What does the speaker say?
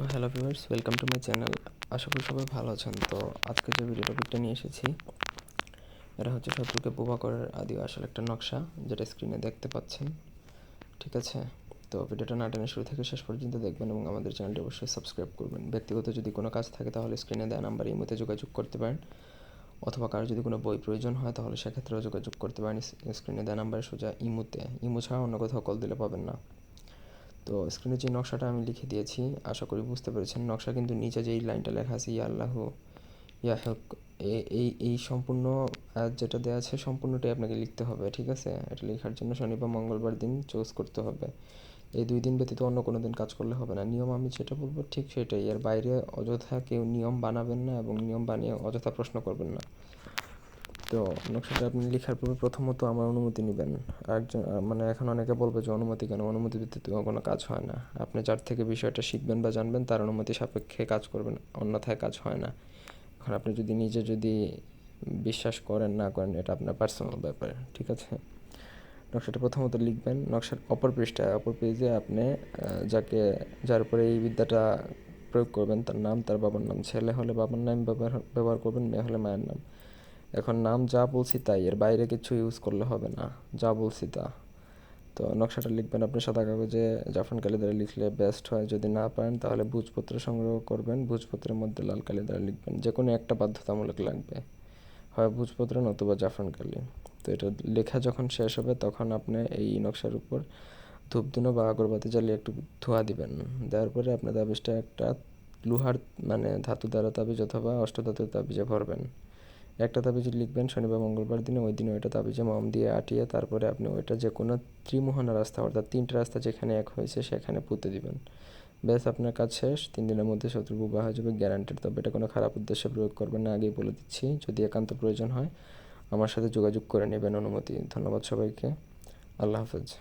Hello viewers welcome to my channel আশা করি সবাই ভালো আছেন। তো আজকে যে ভিডিও টপিকটা নিয়ে এসেছি, এটা হচ্ছে শত্রুকে বোবা করার আদি আসলে একটা নকশা, যেটা স্ক্রিনে দেখতে পাচ্ছেন। ঠিক আছে? তো ভিডিওটা না টেনে শুরু থেকে শেষ পর্যন্ত দেখবেন এবং আমাদের চ্যানেলটি অবশ্যই সাবস্ক্রাইব করবেন। ব্যক্তিগত যদি কোনো কাজ থাকে, তাহলে স্ক্রিনে দেওয়া নাম্বার ইমোতে যোগাযোগ করতে পারেন। অথবা কারও যদি কোনো বই প্রয়োজন হয়, তাহলে সেক্ষেত্রেও যোগাযোগ করতে পারেন। স্ক্রিনে দেওয়া নাম্বারে সোজা ইমোতে। ইমো ছাড়া অন্য কোথাও কল দিলে পাবেন না। তো স্ক্রিনে যে নকশাটা আমি লিখে দিয়েছি, আশা করি বুঝতে পেরেছেন, নকশা কিন্তু নিচে যেই লাইনটা লেখা আছে, ইয়া আল্লাহ, ইয়া হক এই এই সম্পূর্ণ যেটা দেওয়া আছে সম্পূর্ণটাই আপনাকে লিখতে হবে, ঠিক আছে? এটা লেখার জন্য শনি বা মঙ্গলবার দিন চুজ করতে হবে। এই দুই দিন ব্যতীত অন্য কোনো দিন কাজ করলে হবে না। নিয়ম আমি যেটা বলব ঠিক সেটাই, এর বাইরে অযথা কেউ নিয়ম বানাবেন না এবং নিয়ম বানিয়ে অযথা প্রশ্ন করবেন না। তো নকশাটা আপনি লেখার পূর্বে প্রথমত আমার অনুমতি নেবেন। একজন মানে এখন অনেকে বলবে যে অনুমতি কেন? অনুমতি ভিত্তিতে কোনো কাজ হয় না। আপনি যার থেকে বিষয়টা শিখবেন বা জানবেন, তার অনুমতি সাপেক্ষে কাজ করবেন, অন্যথায় কাজ হয় না। এখন আপনি যদি নিজে যদি বিশ্বাস করেন, না করেন, এটা আপনার পার্সোনাল ব্যাপার, ঠিক আছে? নকশাটা প্রথমত লিখবেন। নকশার অপর পৃষ্ঠায়, অপর পেজে আপনি যাকে, যার উপরে এই বিদ্যাটা প্রয়োগ করবেন, তার নাম, তার বাবার নাম, ছেলে হলে বাবার নাম, ব্যবহার ব্যবহার করবেন, মেয়ে হলে মায়ের নাম। এখন নাম যা বলছি তাই, এর বাইরে কিছু ইউজ করলে হবে না। যা বলছি তা। তো নকশাটা লিখবেন আপনি সাদা কাগজে, জাফরান কালি দ্বারা লিখলে বেস্ট হয়। যদি না পারেন তাহলে ভুজপত্র সংগ্রহ করবেন। ভুজপত্রের মধ্যে লাল কালি দ্বারা লিখবেন। যে কোনো একটা বাধ্যতামূলক লাগবে। হয় ভুজপত্র নতুবা জাফরান কালি। তো এটা লেখা যখন শেষ হবে তখন আপনি এই নকশার উপর ধূপধুনো বা আগরবাতি জ্বালিয়ে একটু ধোয়া দিবেন। দেওয়ার পরে আপনার তাবিজটা একটা লোহার মানে ধাতু দ্বারা তাবিজ অথবা অষ্টধাতুর তাবিজে ভরবেন। একটা তাবিজ লিখবেন, শনিবার, মঙ্গলবার দিনে, ওই দিনে ওইটা তাবিজে মম দিয়ে আটিয়ে তারপরে আপনি ওইটা যে কোনো ত্রিমোহনা রাস্তা, অর্থাৎ তিনটে রাস্তা যেখানে এক হয়েছে সেখানে পুঁতে দিবেন। ব্যাস, আপনার কাজ শেষ। তিন দিনের মধ্যে শত্রু বুবা যাবে গ্যারান্টেড তবে এটা কোনো খারাপ উদ্দেশ্যে প্রয়োগ করবেন না, আগেই বলে দিচ্ছি। যদি একান্ত প্রয়োজন হয়, আমার সাথে যোগাযোগ করে নেবেন অনুমতি। ধন্যবাদ সবাইকে। আল্লাহ হাফেজ।